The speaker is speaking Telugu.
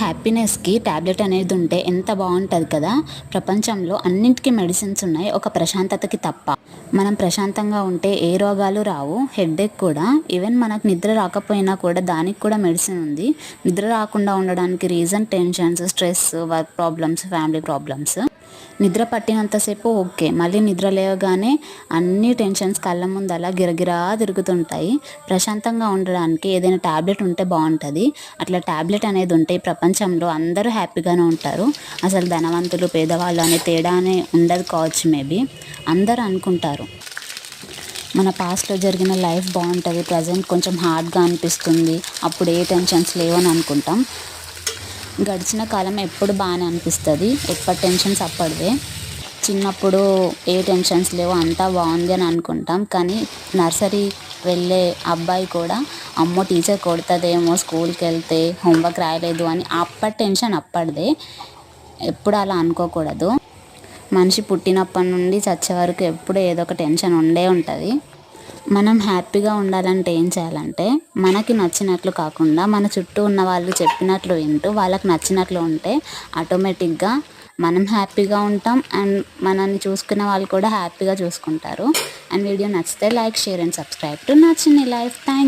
హ్యాపీనెస్కి ట్యాబ్లెట్ అనేది ఉంటే ఎంత బాగుంటుంది కదా? ప్రపంచంలో అన్నింటికీ మెడిసిన్స్ ఉన్నాయి ఒక ప్రశాంతతకి తప్ప. మనం ప్రశాంతంగా ఉంటే ఏ రోగాలు రావు హెడ్ఏక్ కూడా. ఈవెన్ మనకు నిద్ర రాకపోయినా కూడా దానికి కూడా మెడిసిన్ ఉంది. నిద్ర రాకుండా ఉండడానికి reason tensions stress work problems family problems. నిద్ర పట్టినంతసేపు ఓకే మళ్ళీ నిద్ర లేవగానే అన్ని టెన్షన్స్ కళ్ళ ముందు అలా గిరగిరా తిరుగుతుంటాయి. ప్రశాంతంగా ఉండడానికి ఏదైనా ట్యాబ్లెట్ ఉంటే బాగుంటుంది. అట్లా ట్యాబ్లెట్ అనేది ఉంటే ఈ ప్రపంచంలో అందరూ హ్యాపీగానే ఉంటారు. అసలు ధనవంతులు పేదవాళ్ళు అనే తేడానే ఉండదు కావచ్చు మేబీ అందరూ అనుకుంటారు. మన పాస్ట్లో జరిగిన లైఫ్ బాగుంటుంది ప్రజెంట్ కొంచెం హార్డ్గా అనిపిస్తుంది. అప్పుడు ఏ టెన్షన్స్ లేవని అనుకుంటాం. గడిచిన కాలం ఎప్పుడు బాగానే అనిపిస్తుంది. ఎప్పటి టెన్షన్స్ అప్పటివే చిన్నప్పుడు ఏ టెన్షన్స్ లేవు అంతా బాగుంది అని అనుకుంటాం. కానీ నర్సరీ వెళ్ళే అబ్బాయి కూడా అమ్మో టీచర్ కొడుతుందేమో స్కూల్కి వెళ్తే హోంవర్క్ రాయలేదు అని అప్పటి టెన్షన్ అప్పటిదే. ఎప్పుడు అలా అనుకోకూడదు. మనిషి పుట్టినప్పటి నుండి చచ్చే వరకు ఎప్పుడు ఏదో ఒక టెన్షన్ ఉండే ఉంటుంది. మనం హ్యాపీగా ఉండాలంటే ఏం చేయాలంటే మనకి నచ్చినట్లు కాకుండా మన చుట్టూ ఉన్న వాళ్ళు చెప్పినట్లు వింటూ వాళ్ళకి నచ్చినట్లు ఉంటే ఆటోమేటిక్గా మనం హ్యాపీగా ఉంటాం అండ్ మనల్ని చూసుకునే వాళ్ళు కూడా హ్యాపీగా చూసుకుంటారు. అండ్ వీడియో నచ్చితే like share and subscribe to నచ్చింది లైఫ్. థ్యాంక్